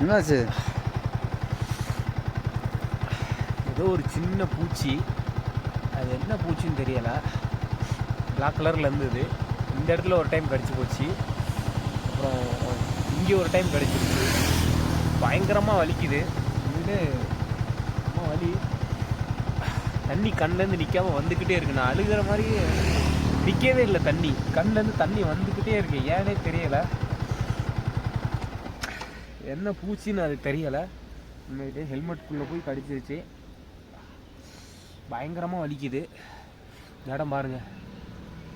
என்னாச்சு? ஏதோ ஒரு சின்ன பூச்சி. அது என்ன பூச்சின்னு தெரியலை. பிளாக் கலரில் இருந்தது. இந்த இடத்துல ஒரு டைம் கடிச்சு போச்சு. அப்புறம் இங்கே ஒரு டைம் கடிச்சிருச்சு. பயங்கரமாக வலிக்குது. இது அம்மா வலி. தண்ணி கண்லேருந்து நிற்காமல் வந்துக்கிட்டே இருக்கு. நான் அழுகிற மாதிரி நிற்கவே இல்லை தண்ணி. கண்லேருந்து தண்ணி வந்துக்கிட்டே இருக்கு. ஏனே தெரியலை. என்ன பூச்சின்னு அது தெரியலை. உண்மையிலே ஹெல்மெட்டுக்குள்ளே போய் கடிச்சிருச்சு. பயங்கரமாக வலிக்குது. இந்த இடம் பாருங்கள்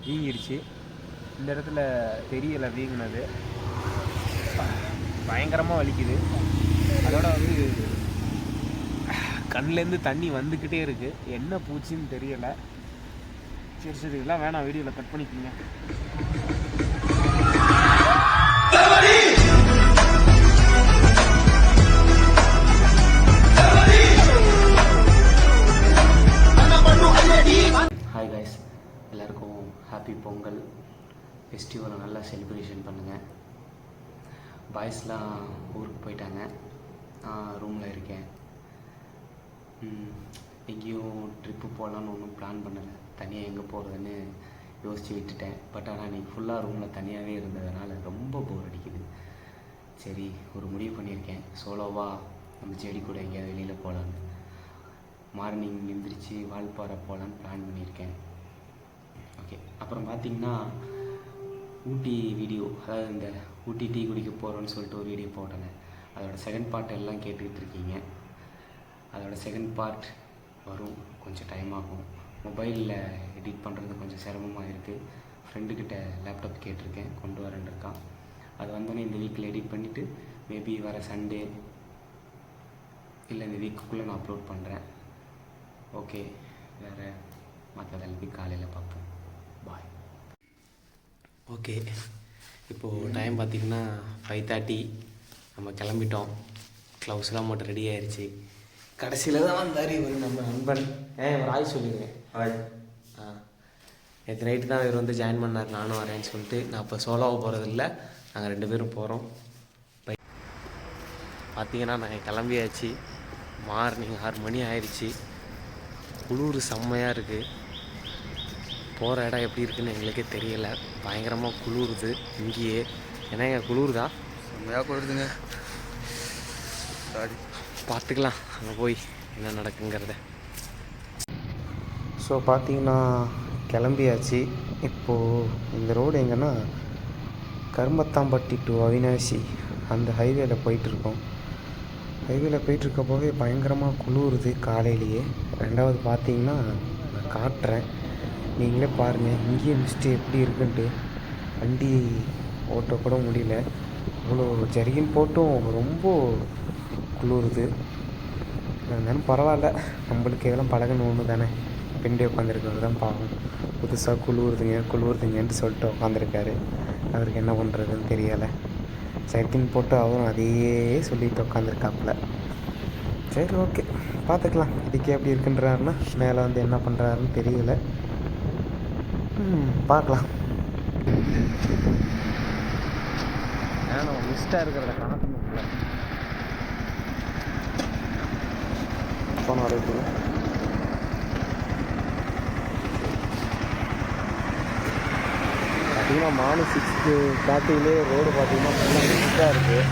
வீங்கிருச்சு. இந்த இடத்துல தெரியலை வீங்கினது. பயங்கரமாக வலிக்குது. அதோட வந்து கண்லேருந்து தண்ணி வந்துக்கிட்டே இருக்குது என்ன பூச்சின்னு தெரியலை. சரி சரி இதெல்லாம் வேணாம். வீடியோவில் கட் பண்ணிக்கோங்க. ஹாப்பி பொங்கல் ஃபெஸ்டிவலை நல்லா செலிப்ரேஷன் பண்ணுங்கள் பாய்ஸ்லாம் ஊருக்கு போயிட்டாங்க. நான் ரூமில் இருக்கேன். எங்கேயும் ட்ரிப்பு போகலான்னு ஒன்றும் பிளான் பண்ணலை. தனியாக எங்கே போகிறதுன்னு யோசித்து விட்டுட்டேன். பட் ஆனால் இன்றைக்கி ஃபுல்லாக ரூமில் தனியாகவே இருந்ததுனால ரொம்ப போர் அடிக்குது. சரி ஒரு முடிவு பண்ணியிருக்கேன். சோலோவாக நம்ம செடி கூட எங்கேயாவது வெளியில் போகலான்னு மார்னிங் எந்திரிச்சு வால்பாறை போகலான்னு பிளான் பண்ணியிருக்கேன். ஓகே. அப்புறம் பார்த்தீங்கன்னா ஊட்டி வீடியோ அதாவது இந்த ஊட்டி டீ குடிக்க போகிறோன்னு சொல்லிட்டு ஒரு வீடியோ போட்டேங்க அதோட செகண்ட் பார்ட் எல்லாம் கேட்டுக்கிட்டு இருக்கீங்க. அதோடய செகண்ட் பார்ட் வரும். கொஞ்சம் டைம் ஆகும். மொபைலில் எடிட் பண்ணுறது கொஞ்சம் சிரமமாக இருக்குது ஃப்ரெண்டுக்கிட்ட லேப்டாப் கேட்டிருக்கேன். கொண்டு வரேன் இருக்கான். அது வந்தோடனே இந்த வீக்கில் எடிட் பண்ணிவிட்டு மேபி வர சண்டே இல்லை இந்த வீக்குக்குள்ளே நான் அப்லோட் பண்ணுறேன் ஓகே வேறு மற்றதெல்லாம் காலையில் பார்ப்போம். பாய் ஓகே இப்போது டைம் பார்த்திங்கன்னா ஃபைவ் தேர்ட்டி நம்ம கிளம்பிட்டோம். க்ளவுஸ்லாம் மட்டும் ரெடி ஆயிடுச்சு கடைசியில் தான் வந்தார் இவர் நம்ம நண்பன். ஏன் ஒரு ஆய் சொல்லிடுங்க ஹாய் ஆ. நேற்று நைட்டு தான் இவர் வந்து ஜாயின் பண்ணார். நானும் வரேன்னு சொல்லிட்டு. நான் இப்போ சோலோவாக போகிறதில்ல நாங்கள் ரெண்டு பேரும் போகிறோம் பை பார்த்தீங்கன்னா நான் கிளம்பியாச்சு. மார்னிங் ஆறு மணி ஆயிடுச்சு குளிர் செம்மையாக இருக்குது போகிற இடம் எப்படி இருக்குன்னு எங்களுக்கே தெரியல. பயங்கரமாக குளிருது இங்கேயே. ஏன்னா எங்கள் குளிருதா? செம்மையாக சாரி. பார்த்துக்கலாம் அங்கே போய் என்ன நடக்குங்கிறத. ஸோ பார்த்தீங்கன்னா கிளம்பியாச்சு. இப்போது இந்த ரோடு எங்கன்னா கரும்பத்தாம்பட்டி டு அவினாசி அந்த ஹைவேல போயிட்டுருக்கோம். ஹைவேல போயிட்டுருக்கப்போவே பயங்கரமாக குளிருது காலையிலேயே. ரெண்டாவது பார்த்தீங்கன்னா நான் காட்டுறேன். நீங்களே பாருங்கள் இங்கேயே மிஸ்ட்டு எப்படி இருக்குன்ட்டு. வண்டி ஓட்டக்கூட முடியல. இவ்வளோ ஜரிகின் போட்டும் ரொம்ப குளிருது. இருந்தாலும் பரவாயில்ல. நம்மளுக்கு இதெல்லாம் பழகணும் ஒன்று தானே. பின்னாடி உட்காந்துருக்கிறது தான் பாவம். புதுசாக குளிருதுங்க குளிருதுங்கன்ட்டு சொல்லிட்டு உட்காந்துருக்காரு அவருக்கு என்ன பண்ணுறதுன்னு தெரியலை. ஜர்கின் போட்டு அவரும் அதையே சொல்லிட்டு உட்காந்துருக்காப்புல சரி ஓகே. பார்த்துக்கலாம். இதுக்கே எப்படி இருக்குன்றாருன்னா மேலே வந்து என்ன பண்ணுறாருன்னு தெரியல. பார்க்கலாம். ஏன்னா நம்ம மிஸ்டாக இருக்கிறத காட்டணும்ல போன வரைக்கும் பார்த்தீங்கன்னா மார்னிங் சிக்ஸ்க்கு ஸ்டார்டிங்லேயே ரோடு பார்த்தீங்கன்னா ஃபுல்லாக மிஸ்டாக இருக்குது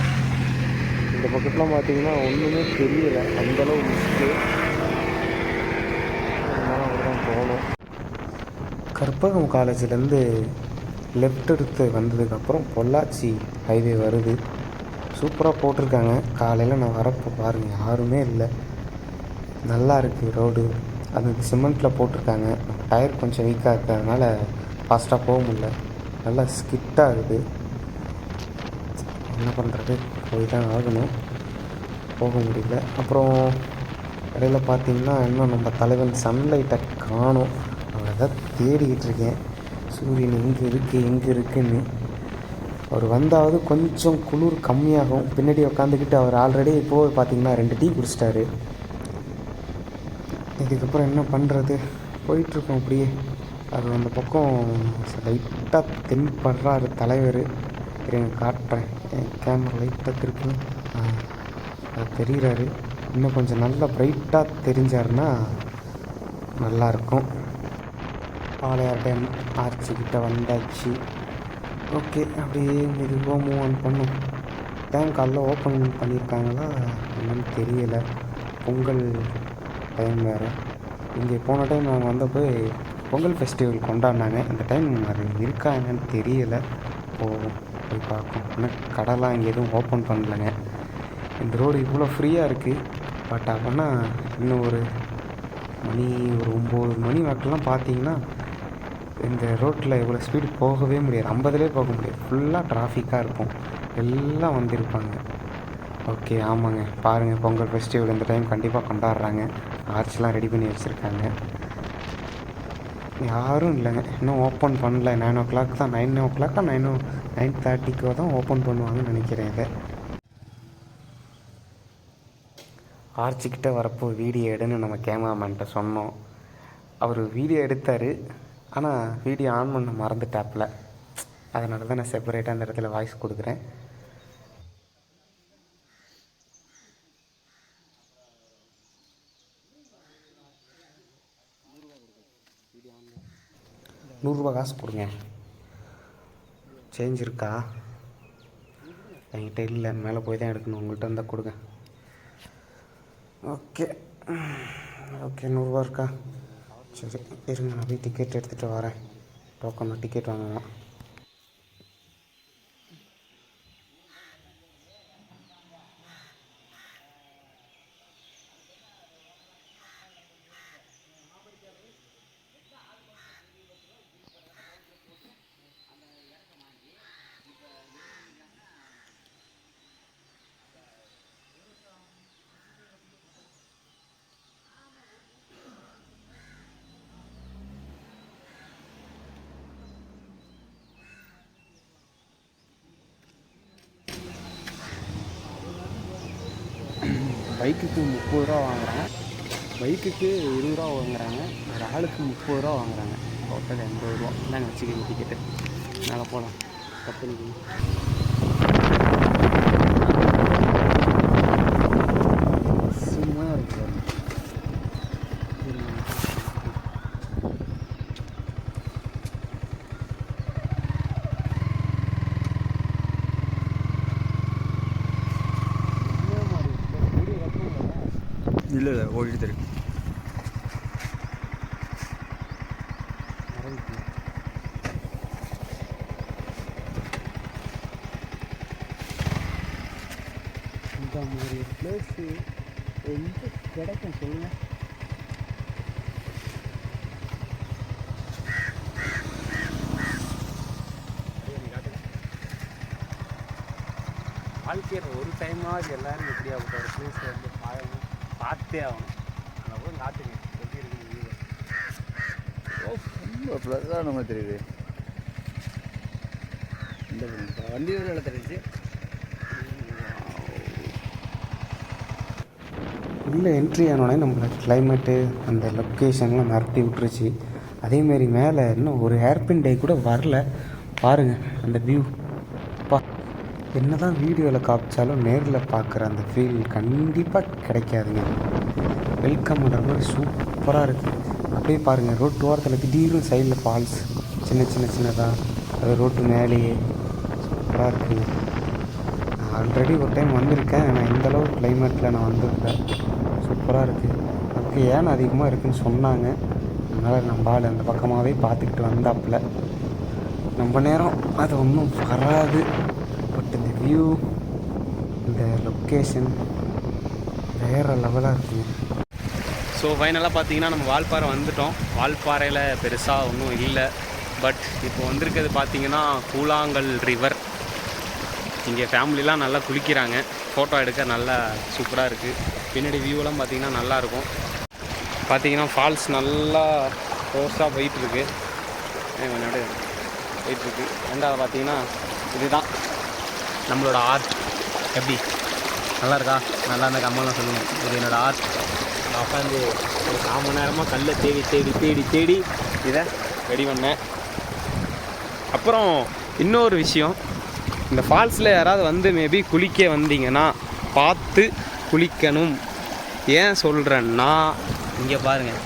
இந்த பக்கத்துலாம் பார்த்தீங்கன்னா ஒன்றுமே தெரியல. அந்தளவு மிஸ்ட்டு அதனால அங்கே தான் போகணும். கற்பகம் காலேஜிலேருந்து லெஃப்ட் எடுத்து வந்ததுக்கப்புறம் பொள்ளாச்சி ஹைவே வருது. சூப்பராக போட்டிருக்காங்க. காலையில் நான் வரப்போ பாருங்கள் யாருமே இல்லை. நல்லா இருக்குது ரோடு அது சிமெண்ட்டில் போட்டிருக்காங்க. டயர் கொஞ்சம் வீக்காக இருக்கிறதுனால ஃபாஸ்ட்டாக போக முடியல. நல்லா ஸ்கிட்டாக இருக்குது என்ன பண்ணுறது போய் தான் ஆகணும். போக முடியல. அப்புறம் இடையில பார்த்தீங்கன்னா இன்னும் நம்ம தலைவன் சன்லைட்டை காணும். தேடிக்கிட்டு இருக்கேன் சூரியன் எங்கே இருக்குது எங்கே இருக்குன்னு. அவர் வந்தாவது கொஞ்சம் குளிர் கம்மியாகும். பின்னாடி உட்காந்துக்கிட்டு அவர் ஆல்ரெடி இப்போது பார்த்தீங்கன்னா ரெண்டு டீ குடிச்சிட்டாரு. இதுக்கப்புறம் என்ன பண்ணுறது போயிட்டுருக்கோம் அப்படியே. அவர் அந்த பக்கம் லைட்டாக தென்படுறாரு தலைவர். எனக்கு காட்டுறேன். என் கேமரா லைட்டாக திருப்பி அது தெரிகிறாரு இன்னும் கொஞ்சம் நல்லா ப்ரைட்டாக தெரிஞ்சாருன்னா நல்லாயிருக்கும். ஆலையார் டேம் ஆர்ச்சிக்கிட்ட வந்தாச்சு. ஓகே அப்படியே மெதுவாக மூவ் ஆன் பண்ணும். டேம் காலைல ஓப்பன் பண்ணியிருக்காங்களா என்னன்னு தெரியலை. பொங்கல் டைம் வேறு. இங்கே போன டைம் நாங்கள் வந்தப்போ பொங்கல் ஃபெஸ்டிவல் கொண்டாடினாங்க. இந்த டைம் அது இருக்கா என்னன்னு தெரியலை. போவோம் போய் பார்க்கும் ஆனால் கடைலாம் இங்கே எதுவும் ஓப்பன் பண்ணலைங்க. இந்த ரோடு இவ்வளோ ஃப்ரீயாக இருக்குது பட் அப்போனா இன்னும் ஒரு மணி ஒரு ஒம்பது மணி வாக்கெல்லாம் பார்த்தீங்கன்னா இந்த ரோட்டில் இவ்வளோ ஸ்பீடு போகவே முடியாது. ஐம்பதுலேயே போக முடியாது. ஃபுல்லாக டிராஃபிக்காக இருக்கும். எல்லாம் வந்திருப்பாங்க. ஓகே ஆமாங்க. பாருங்கள் பொங்கல் ஃபெஸ்டிவல் இந்த டைம் கண்டிப்பாக கொண்டாடுறாங்க. ஆர்ச்லாம் ரெடி பண்ணி வச்சுருக்காங்க. யாரும் இல்லைங்க. இன்னும் ஓப்பன் பண்ணல. நைன் ஓ கிளாக் தான் நைன் ஓ கிளாக்கா நைன் ஓ நைன் தேர்ட்டிக்கோ தான் ஓப்பன் பண்ணுவாங்கன்னு நினைக்கிறேன் இதை. ஆர்ச்சிக்கிட்ட வரப்போ வீடியோ எடுன்னு நம்ம கேமராமேன்ட்ட சொன்னோம். அவர் வீடியோ எடுத்தார். ஆனால் வீடியோ ஆன் பண்ண மறந்துட்டாப்பில். அதனால தான் நான் செப்பரேட்டாக அந்த இடத்துல வாய்ஸ் கொடுக்குறேன். நூறுரூவா காசு கொடுங்க. சேஞ்ச் இருக்கா? என்கிட்ட இல்லை மேலே போய் தான் எடுக்கணும். உங்கள்கிட்ட இருந்தால் கொடுங்க. ஓகே ஓகே நூறுரூவா இருக்கா? சரி இருங்க நான் போய் டிக்கெட் எடுத்துகிட்டு வரேன். டோக்கனில் டிக்கெட் வாங்கலாம் பைக்குக்கு முப்பது ரூபா வாங்குகிறாங்க பைக்குக்கு இருபது ரூபா வாங்குறாங்க. ஒரு ஆளுக்கு முப்பது ரூபா வாங்குறாங்க. டோட்டல் எண்பது ரூபா. இந்தாங்க வச்சுக்கோங்க டிக்கெட்டு மேலே போகலாம் கம்பெனிக்கு சும்மா இல்லை இல்லை ஓடிட்டு இருக்கு. இந்த மாதிரி பிளேஸு எங்கே கிடைக்கும் சொல்லுங்கள் வாழ்க்கையில் ஒரு டைமாவது எல்லோரும் எப்படியாப்பட்ட ஒரு பிளேஸ் பார்த்தே ஆகணும். அந்த எப்படி இருக்குது view. ரொம்ப ப்ளஸ்ஸான மாதிரி தெரியுது. இந்த வண்டி ஒரு இடத்துல தெரிஞ்சு உள்ளே என்ட்ரி ஆனோடனே நம்மளை கிளைமேட்டு அந்த லொக்கேஷன்லாம் மிரட்டி விட்டுருச்சு. அதேமாரி மேலே இன்னும் ஒரு ஹேர்பின் டே கூட வரல. பாருங்கள் அந்த வியூ என்ன தான் வீடியோவில் காமிச்சாலும் நேரில் பார்க்குற அந்த ஃபீல் கண்டிப்பாக கிடைக்காதுங்க. வெல்கம் பண்ணுற மாதிரி சூப்பராக இருக்குது அப்படியே பாருங்கள் ரோட்டு ஓரத்தில் திடீர்னு சைடில் ஃபால்ஸ் சின்ன சின்ன சின்னதாக அது ரோட்டு மேலேயே. சூப்பராக இருக்குங்க நான் ஆல்ரெடி ஒரு டைம் வந்திருக்கேன். ஆனால் இந்த கிளைமேட்டில் நான் வந்திருக்கேன் சூப்பராக இருக்குது அதுக்கு ஏன் அதிகமாக இருக்குன்னு சொன்னாங்க. அதனால் நம்ம ஆள் அந்த பக்கமாகவே பார்த்துக்கிட்டு வந்தாப்புல. ரொம்ப நேரம் அது ஒன்றும் வராது. வியூ இந்த லொக்கேஷன் வேறு லெவலாக இருக்குங்க ஸோ ஃபைனலாக பார்த்தீங்கன்னா நம்ம வால்பாறை வந்துட்டோம். வால்பாறையில் பெருசாக ஒன்றும் இல்லை. பட் இப்போ வந்திருக்கிறது பார்த்தீங்கன்னா கூழாங்கல் ரிவர் இங்கே ஃபேமிலிலாம் நல்லா குளிக்கிறாங்க. ஃபோட்டோ எடுக்க நல்லா சூப்பராக இருக்குது பின்னாடி வியூவெல்லாம் பார்த்திங்கன்னா நல்லாயிருக்கும் பார்த்தீங்கன்னா ஃபால்ஸ் நல்லா ரோஸாக போயிட்டுருக்கு கொஞ்சம் போயிட்டுருக்கு ரெண்டாவது பார்த்தீங்கன்னா இதுதான். நம்மளோட ஆர்ட் எப்படி? நல்லா இருக்கா? நல்லா இருந்த கம்மெல்லாம் சொல்லுங்கள் இது என்னோட ஆர்ட் நான் உட்காந்து ஒரு கால் மணி நேரமாக கல்லை தேடி தேடி தேடி தேடி இதை ரெடி பண்ணேன். அப்புறம் இன்னொரு விஷயம். இந்த ஃபால்ஸில் யாராவது வந்து மேபி குளிக்க வந்தீங்கன்னா பார்த்து குளிக்கணும். ஏன் சொல்கிறேன்னா இங்கே பாருங்கள்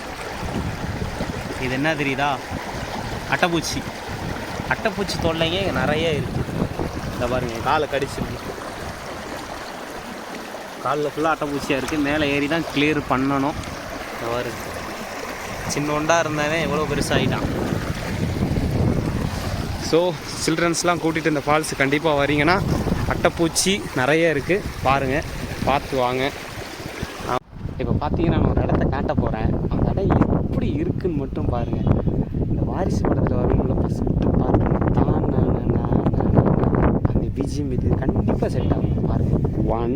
இது என்ன தெரியுதா? அட்டைப்பூச்சி. அட்டைப்பூச்சி தொல்லைங்க நிறைய இருக்குது இந்த பாருங்க காலை கடிச்சிருக்கு காலில் ஃபுல்லாக அட்டைப்பூச்சியாக இருக்குது மேலே ஏறி தான் கிளியர் பண்ணணும். இந்த பாருங்க. சின்னொண்டா இருந்தாலே எவ்வளோ பெருசாகிட்டான் ஸோ சில்ட்ரன்ஸ்லாம் கூட்டிகிட்டு இந்த ஃபால்ஸ் கண்டிப்பாக வரீங்கன்னா அட்டைப்பூச்சி நிறைய இருக்குது பாருங்கள் பார்த்து வாங்க. இப்போ பார்த்தீங்கன்னா நான் ஒரு இடத்த காட்ட போகிறேன் அந்த இடம் எப்படி இருக்குன்னு மட்டும் பாருங்கள் இந்த வாரிசு படத்தில் வரும்ல ஃபஸ்ட்டு பாருங்க அந்த பிஜிஎம் இது கண்டிப்பாக செட் ஆகும். பாருங்கள் ஒன்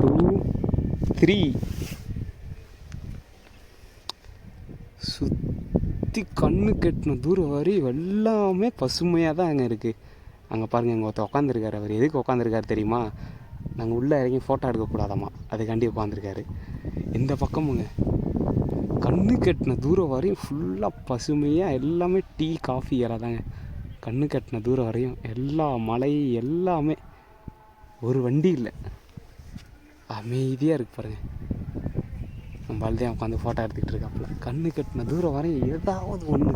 டூ த்ரீ சுற்றி கண்ணு கெட்டின தூரம் வரை எல்லாமே பசுமையாக தான் அங்கே இருக்குது அங்கே பாருங்கள் எங்கள் ஒருத்தர் உட்காந்துருக்காரு அவர். எதுக்கு உட்காந்துருக்காரு தெரியுமா? நாங்கள் உள்ளே இறங்கி ஃபோட்டோ எடுக்கக்கூடாதாம்மா அதுக்காண்டி உட்காந்துருக்காரு இந்த பக்கமுங்க கண்ணு கெட்டின தூரம் வரையும் ஃபுல்லாக பசுமையாக எல்லாமே டீ காஃபி எல்லாம் தாங்க. கண்ணு கட்டின தூரம் வரையும் எல்லா மலை எல்லாமே ஒரு வண்டி இல்லை. அமைதியாக இருக்கு பாருங்கள் நம்ம தான் உட்காந்து ஃபோட்டோ எடுத்துக்கிட்டு இருக்காப்புல. கண்ணு கட்டின தூரம் வரையும் ஏதாவது ஒன்று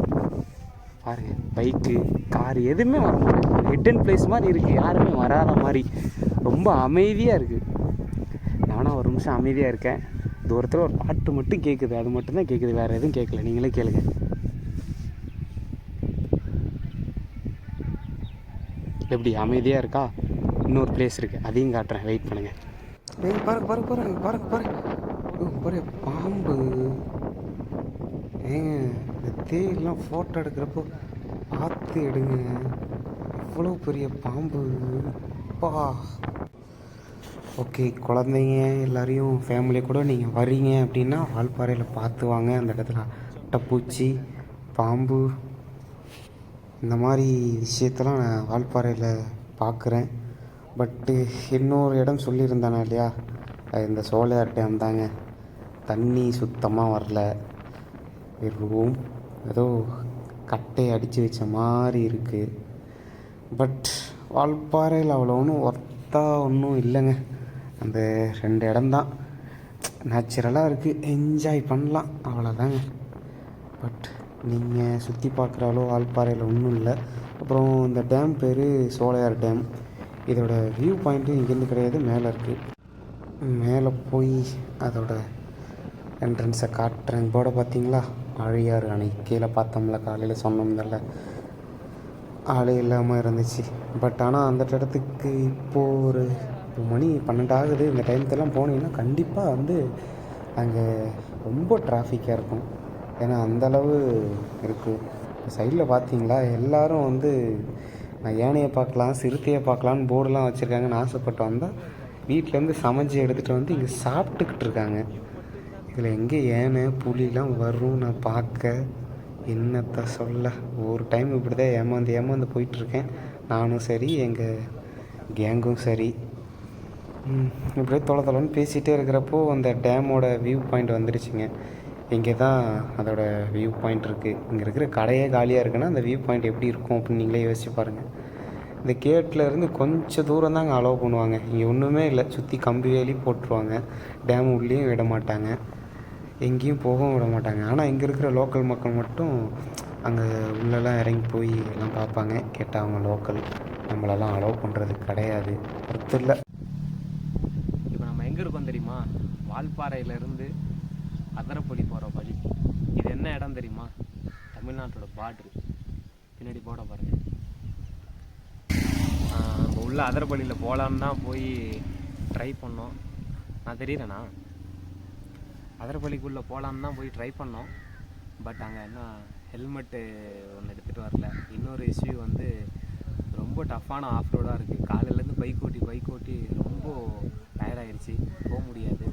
பாருங்கள் பைக்கு கார் எதுவுமே வர முடியாது ஹிடன் பிளேஸ் மாதிரி இருக்குது யாருமே வராத மாதிரி. ரொம்ப அமைதியாக இருக்குது நானும் ஒரு நிமிஷம் அமைதியாக இருக்கேன். தூரத்தில் ஒரு பாட்டு மட்டும் கேட்குது அது மட்டும்தான் கேட்குது வேறு எதுவும் கேட்கல நீங்களே கேளுங்க. எப்படி அமைதியாக இருக்கா? இன்னொரு பிளேஸ் இருக்குது அதையும் காட்டுறேன். வெயிட் பண்ணுங்கள் ஏய் பாருங்க பாருங்க பாருங்க பாருங்க பாருங்க. பாரு பாம்பு. ஏங்க இந்த தேயெல்லாம் ஃபோட்டோ எடுக்கிறப்போ பார்த்து எடுங்க. இவ்வளோ பெரிய பாம்பு. பா. ஓகே குழந்தைங்க எல்லாரையும் ஃபேமிலியை கூட நீங்கள் வரீங்க அப்படின்னா வால்பாறையில் பார்த்து வாங்க. அந்த இடத்துல அட்டைப்பூச்சி பாம்பு இந்த மாதிரி விஷயத்தெல்லாம் நான் வால்பாறையில் பார்க்குறேன் பட்டு இன்னொரு இடம் சொல்லியிருந்தானே இல்லையா? இந்த சோலையார் டேம் தாங்க. தண்ணி சுத்தமாக வரல. வெறும் ஏதோ கட்டை அடித்து வச்ச மாதிரி இருக்குது பட் வால்பாறையில் அவ்வளோ ஒன்றும் ஒர்த்தாக ஒன்றும் இல்லைங்க. அந்த ரெண்டு இடம்தான் நேச்சுரலாக இருக்குது என்ஜாய் பண்ணலாம். அவ்வளோதாங்க பட் நீங்கள் சுற்றி பார்க்குற அளவு ஆழ்பாறையில் ஒன்றும் இல்லை. அப்புறம் இந்த டேம் பேர் சோலையார் டேம் இதோட வியூ பாயிண்ட்டு இங்கேருந்து கிடையாது மேலே இருக்குது மேலே போய் அதோட என்ட்ரன்ஸை காட்டுறேன். போட பார்த்தீங்களா அழியாறு அணை. கீழே பார்த்தோம்ல காலையில் சொன்னோம்ல ஆளே இல்லாமல் இருந்துச்சு. பட் ஆனால் அந்த இடத்துக்கு இப்போது ஒரு மணி பன்னெண்டு ஆகுது. இந்த டைம்த்தெல்லாம் போனீங்கன்னா கண்டிப்பாக வந்து அங்கே ரொம்ப டிராஃபிக்காக இருக்கும். ஏன்னா அந்தளவு இருக்குது சைடில் பார்த்தீங்களா எல்லோரும் வந்து நான் யானையை பார்க்கலாம் சிறுத்தையை பார்க்கலான்னு போர்டெலாம் வச்சுருக்காங்கன்னு ஆசைப்பட்டு வந்தால் வீட்டிலேருந்து சமைச்சு எடுத்துகிட்டு வந்து இங்கே சாப்பிட்டுக்கிட்டு இருக்காங்க. இதில் எங்கே யானை புலிலாம் வரும் நான் பார்க்க. என்னத்தை சொல்ல? ஒரு டைம் இப்படி தான் ஏமாந்து ஏமாந்து போயிட்டுருக்கேன். நானும் சரி எங்கள் கேங்கும் சரி. இப்படியே தொலை தொலைன்னு பேசிகிட்டே இருக்கிறப்போ அந்த டேமோட வியூ பாயிண்ட் வந்துடுச்சுங்க இங்கே தான் அதோட வியூ பாயிண்ட் இருக்குது இங்கே இருக்கிற கடையே காலியாக இருக்குன்னா அந்த வியூ பாயிண்ட் எப்படி இருக்கும் அப்படின்னு நீங்களே யோசிச்சு பாருங்கள் இந்த கேட்டில் இருந்து கொஞ்சம் தூரம் தான் அங்கே அலோவ் பண்ணுவாங்க. இங்கே ஒன்றுமே இல்லை. சுற்றி கம்பி வேலி போட்டுருவாங்க. டேம் உள்ளேயும் விட மாட்டாங்க. எங்கேயும் போகவும் விட மாட்டாங்க. ஆனால் இங்கே இருக்கிற லோக்கல் மக்கள் மட்டும் அங்கே உள்ளெல்லாம் இறங்கி போய் எல்லாம் பார்ப்பாங்க. கேட்டால் அவங்க லோக்கல் நம்மளெல்லாம் அலோவ் பண்ணுறது கிடையாது. ஒருத்தர் இல்லை. இப்போ நம்ம எங்கே இருக்கோம் தெரியுமா? வால்பாறையிலேருந்து அதரப்பள்ளி போகிற வழி. இது என்ன இடம் தெரியுமா? தமிழ்நாட்டோட பார்ட்ரு பின்னாடி போட பாருங்கள் நம்ம உள்ள அதரப்பள்ளியில் போகலான்னு தான் போய் ட்ரை பண்ணோம். நான் தெரியலண்ணா அதரப்பள்ளிக்குள்ளே போகலான்னு தான் போய் ட்ரை பண்ணோம். பட் அங்கே என்ன ஹெல்மெட்டு ஒன்று எடுத்துகிட்டு வரல. இன்னொரு இஷ்யூ வந்து ரொம்ப டஃப்பான ஆஃப் ரோடாக இருக்குது காலையிலேருந்து பைக் ஓட்டி பைக் ஓட்டி ரொம்ப டயர்டாகிடுச்சு போக முடியாது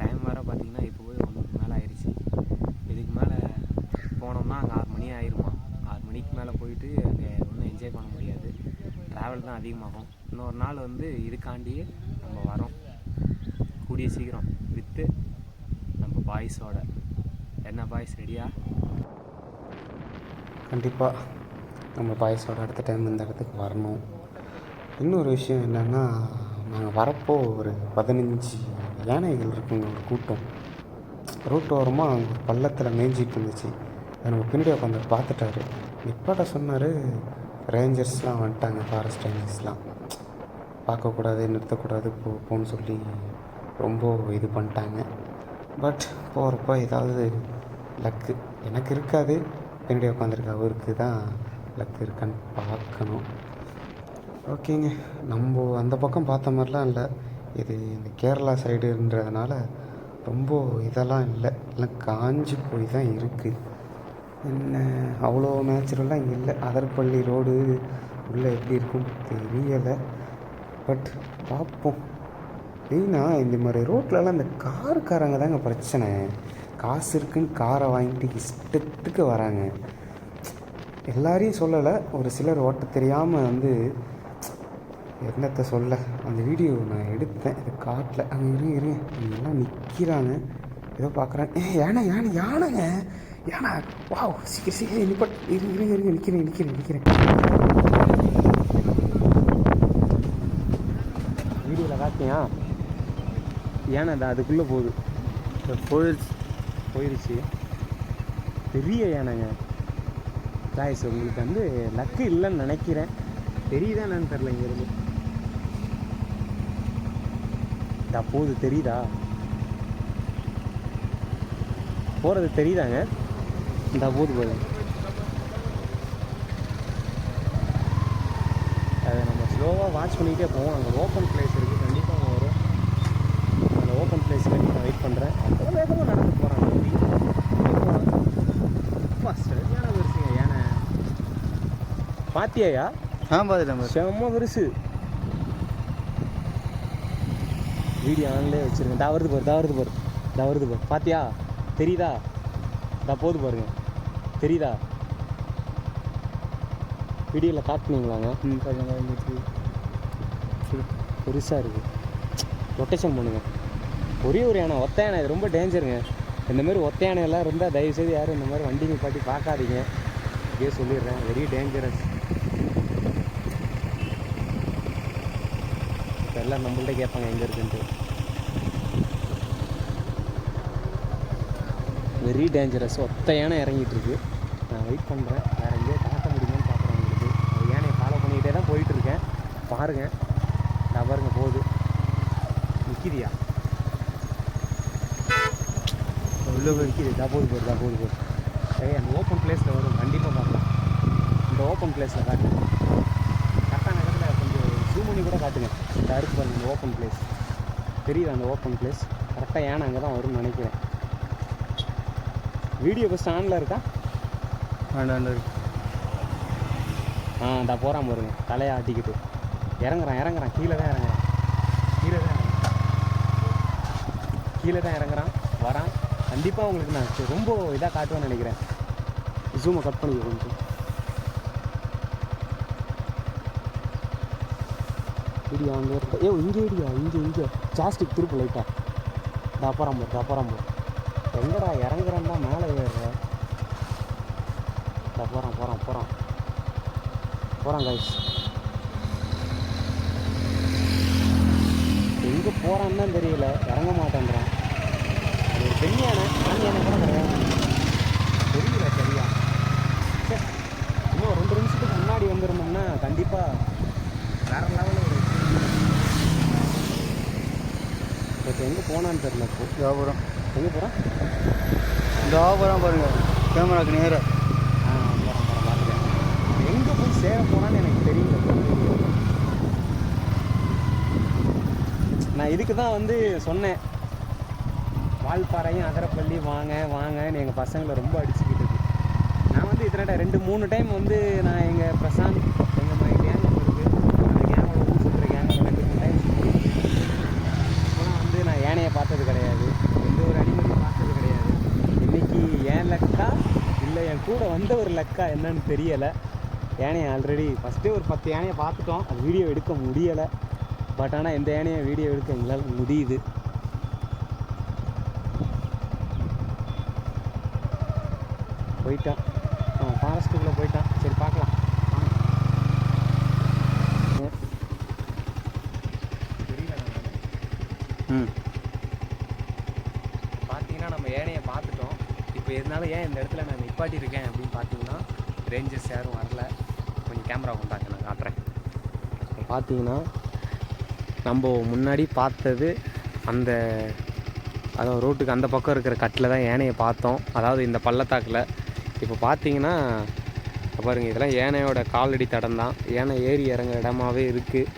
டைம் வேறு பார்த்தீங்கன்னா இப்போ போய் ஒன்றுக்கு மேலே ஆயிடுச்சு இதுக்கு மேலே போனோம்னா அங்கே ஆறு மணி ஆயிருமா ஆறு மணிக்கு மேலே போயிட்டு அங்கே ஒன்றும் என்ஜாய் பண்ண முடியாது ட்ராவல் தான் அதிகமாகும் இன்னொரு நாள் வந்து இதுக்காண்டியே நம்ம வரோம். கூடிய சீக்கிரம் வித்து நம்ம பாய்ஸோட என்ன பாய்ஸ் ரெடியா கண்டிப்பாக நம்ம பாய்ஸோட அடுத்த டைம் இந்த இடத்துக்கு வரணும். இன்னொரு விஷயம் என்னென்னா நாங்கள் வரப்போ ஒரு பதினஞ்சு யானைகள் இருக்குங்க ஒரு கூட்டம். ரோட்டு ஓரமாக ஒரு பள்ளத்தில் மேய்ஞ்சிட்டு இருந்துச்சு. அதை நம்ம பின்னாடி உட்காந்து பார்த்துட்டாரு. நிப்பாட்ட சொன்னார் ரேஞ்சர்ஸ்லாம் வந்துட்டாங்க ஃபாரஸ்ட் ரேஞ்சர்ஸ்லாம் பார்க்கக்கூடாது நிறுத்தக்கூடாது போ போன்னு சொல்லி ரொம்ப இது பண்ணிட்டாங்க. பட் போகிறப்ப ஏதாவது லக்கு எனக்கு இருக்காது. பின்னாடி உட்காந்துருக்க அவருக்கு தான் லக்கு இருக்கான்னு பார்க்கணும். ஓகேங்க. நம்ம அந்த பக்கம் பார்த்த மாதிரிலாம் இல்லை. இது இந்த கேரளா சைடுன்றதுனால ரொம்ப இதெல்லாம் இல்லை. எல்லாம் காஞ்சி போய் தான் இருக்குது என்ன அவ்வளோ நேச்சுரலாக இங்கே இல்லை. அதர்பள்ளி ரோடு உள்ளே எப்படி இருக்கும் தெரியலை. பட் பார்ப்போம். ஏன்னா இந்த மாதிரி ரோட்லலாம் இந்த காருக்காரங்க தாங்க பிரச்சனை. காசு இருக்குன்னு காரை வாங்கிட்டு இஷ்டத்துக்கு வராங்க. எல்லாரையும் சொல்லலை. ஒரு சிலர் ஓட்ட தெரியாமல் வந்து என்னத்தை சொல்ல? அந்த வீடியோ நான் எடுத்தேன். இது காட்டில். அங்கே இருங்க இருங்க எல்லாம் நிற்கிறாங்க ஏதோ பார்க்குறாங்க ஏ யானை யானை யானைங்க. ஏன்னா வா சீக்கிரம் சீக்கிரம் நிப்பட் இருங்க இருங்க இருங்க நிற்கிறேன் நிற்கிறேன் நிற்கிறேன் வீடியோவில் காட்டியா ஏன்னா அது அதுக்குள்ளே போகுது போயிடுச்சு போயிடுச்சு பெரிய யானைங்க காய்ஸ் உங்களுக்கு வந்து லக்கு இல்லைன்னு நினைக்கிறேன் தெரியுதா என்னன்னு தெரில இங்கேருந்து இதா போகுது தெரியுதா போகிறது தெரியுதாங்க இந்த போகுது போகுது. அதை நம்ம ஸ்லோவாக வாட்ச் பண்ணிக்கிட்டே போவோம். அங்கே ஓப்பன் பிளேஸ் இருக்குது கண்டிப்பாக வரும். அந்த ஓப்பன் பிளேஸில் நான் வெயிட் பண்ணுறேன் அவ்வளோ வேகமாக நடந்து போகிறாங்க அப்பா சரியான பெருசுங்க யானை பாத்தியாயா? ஆ பார்த்துட்டேன் பாரு செம்ம பெருசு வீடியோ ஆன்லேயே வச்சுருக்கேன். தவறுது பாரு தவறுது பாரு. தவறுது பாரு. பாத்தியா? தெரியுதா? இதா போது பாருங்க. தெரியுதா? வீடியோவில் காட்டுனீங்களாங்க? பெருசாக இருக்குது ரொட்டேஷன் பண்ணுங்க. ஒரே ஒரு யானை ஒத்த யானை இது ரொம்ப டேஞ்சருங்க இந்த மாதிரி ஒத்த யானையெல்லாம் இருந்தால் தயவுசெய்து யாரும் இந்த மாதிரி வண்டி நிப்பாட்டி பார்க்காதீங்க. இப்படியே சொல்லிடுறேன். வெரி டேஞ்சரஸ் இப்போ எல்லாம் நம்மள்ட்ட கேட்பாங்க எங்கே இருக்குன்ட்டு. வெரி டேஞ்சரஸ் ஒத்த யானை இறங்கிட்டு இருக்கு நான் வெயிட் பண்ணுறேன் வேறு எங்கேயோ காட்ட முடியுமான்னு பார்க்குறேன் உங்களுக்கு. அது யானையை ஃபாலோ பண்ணிக்கிட்டே தான் போயிட்டு இருக்கேன் பாருங்கள் நான் பாருங்க போகுது. நிற்கிதியா உள்ளே போய் நிற்கிது தான் போகுது போகுது தான் போகுது போகுது. ஏய் அந்த ஓப்பன் பிளேஸில் வரும். கண்டிப்பாக பார்க்கலாம். இந்த ஓப்பன் பிளேஸில் காட்டுங்க. கரெக்டான இடத்துல கொஞ்சம் ஜூம் பண்ணி கூட காட்டுங்க. இந்த அருக்கு பாருங்க இந்த ஓப்பன் பிளேஸ் தெரியுது அந்த ஓப்பன் பிளேஸ் கரெக்டாக ஏன்னா அங்கே தான் வரும்னு நினைக்கிறேன். வீடியோ ஃபஸ்ட் ஆனில் இருக்கா? வேண்டாம் இருக்கு ஆ இந்த போகிறான் பாருங்க. தலையை ஆட்டிக்கிட்டு. இறங்குறான் இறங்குறான். கீழே தான் இறங்குறான். கீழே தான் இறங்குறான். கீழே தான் இறங்குறான். வரான். கண்டிப்பாக உங்களுக்கு நான் ரொம்ப இதாக காட்டுவேன்னு நினைக்கிறேன். ஜூமை கட் பண்ணிக்க கொஞ்சம். இடியா அங்கே இருக்க? ஏ இங்கே இடியா இங்கே இங்கே. ஜாஸ்டிக் திருப்பு லைட்டா தப்பராம் போ தப்பராம் போ எங்கடா இறங்குறான் தான் மேலே ஏறுற. போகிறான் போகிறான் போகிறான் போகிறான் கைஸ் எங்கே போகிறான்னு தான் தெரியல. இறங்க மாட்டேன்றான். அது ஒரு பெண் யானை ஆண் யானை கூட கிடையாது. தெரியல சரியா. இன்னும் ரெண்டு நிமிஷத்துக்கு முன்னாடி வந்திருந்தோம்னா கண்டிப்பாக வேற லெவலில் ஒரு இப்போ எங்கே போனான்னு தெரில இப்போ. வியாபாரம் எங்கே போகிறான் இந்த பாருங்கள் கேமராக்கு நேராக எங்கே போய் சேர போனான்னு எனக்கு தெரியல. நான் இதுக்கு தான் வந்து சொன்னேன். வால்பாறையும் அதரப்பள்ளி வாங்க வாங்கன்னு எங்கள் பசங்களை ரொம்ப அடிச்சுக்கிட்டு இருக்கு. நான் வந்து இத்தனை ரெண்டு மூணு டைம் வந்து நான் எங்கள் பிரசாந்த் எங்கள் மாதிரி கேங் இருக்குது அந்த கேங்கோட ஊர் சுற்றுற கேங்கில் ரெண்டு மூணு டைம் இப்போலாம் வந்து நான் யானையை பார்த்தது கிடையாது எந்த ஒரு அனிமலையும் பார்த்தது கிடையாது இன்னைக்கு ஏன் லக்கா இல்லை என் கூட வந்த ஒரு லக்கா என்னன்னு தெரியலை. யானையை ஆல்ரெடி ஃபஸ்ட்டே ஒரு பத்து யானையை பார்த்துட்டோம். அது வீடியோ எடுக்க முடியலை. பட் ஆனால் இந்த யானையை வீடியோ எடுக்க எங்களால் முடியுது. போயிட்டான் அவன் ஃபாரஸ்ட்டுக்குள்ளே போயிட்டான் சரி பார்க்கலாம் வாங்க. தெரியல நான் ம் நம்ம ஏனையை பார்த்துட்டோம் இப்போ இருந்தாலும் ஏன் இந்த இடத்துல நான் நிப்பாட்டி இருக்கேன் அப்படின்னு பார்த்தீங்கன்னா ரேஞ்சர்ஸ் யாரும் வரல. கொஞ்சம் கேமரா கொண்டாங்க நான் காட்டுறேன். இப்போ பார்த்தீங்கன்னா நம்ம முன்னாடி பார்த்தது அந்த அதாவது ரோட்டுக்கு அந்த பக்கம் இருக்கிற கட்டில் தான் யானையை பார்த்தோம். அதாவது இந்த பள்ளத்தாக்கில். இப்போ பார்த்தீங்கன்னா பாருங்கள் இதெல்லாம் யானையோட காலடி தடம் தான். யானை ஏறி இறங்குற இடமாவே இருக்குது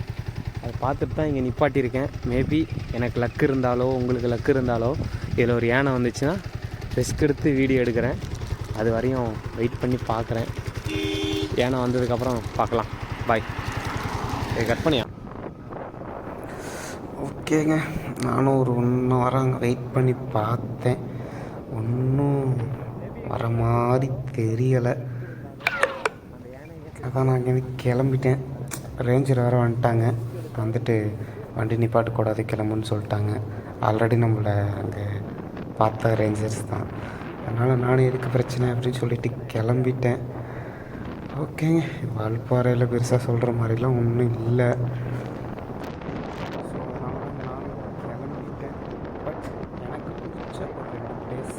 அதை பார்த்துட்டு தான் இங்கே நிப்பாட்டியிருக்கேன். மேபி எனக்கு லக்கு இருந்தாலோ உங்களுக்கு லக் இருந்தாலோ இதில் ஒரு யானை வந்துச்சுன்னா ரிஸ்க் எடுத்து வீடியோ எடுக்கிறேன். அது வரையும் வெயிட் பண்ணி பார்க்குறேன். ஏன்னா வந்ததுக்கப்புறம் பார்க்கலாம். பாய் கட் பண்ணியா? ஓகேங்க. நானும் ஒரு ஒன்று வாரம் அங்கே வெயிட் பண்ணி பார்த்தேன். ஒன்றும் வர மாதிரி தெரியலை. அதான் நான் இங்கேருந்து கிளம்பிட்டேன். ரேஞ்சர் வேறு வந்துட்டாங்க. வந்துட்டு வண்டி நிப்பாட்டக்கூடாது கிளம்புன்னு சொல்லிட்டாங்க. ஆல்ரெடி நம்மளை அங்கே பார்த்த ரேஞ்சர்ஸ் தான். அதனால் நானும் எதுக்கு பிரச்சனை அப்படின்னு சொல்லிட்டு கிளம்பிட்டேன். ஓகேங்க வால்பாறையில் பெருசாக சொல்கிற மாதிரிலாம் ஒன்றும் இல்லை. ஸோ அதனால தான் நானும் கிளம்பிட்டேன். பட் எனக்கு பிடிச்ச ஒரு ரெண்டு பிளேஸ்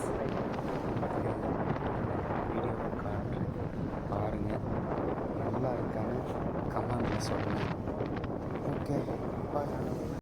வீடியோவை காட்டுறேன் பாருங்கள் நல்லா இருக்கான்னு கமெண்ட்டில் சொல்லுங்கள் ஓகே பாய்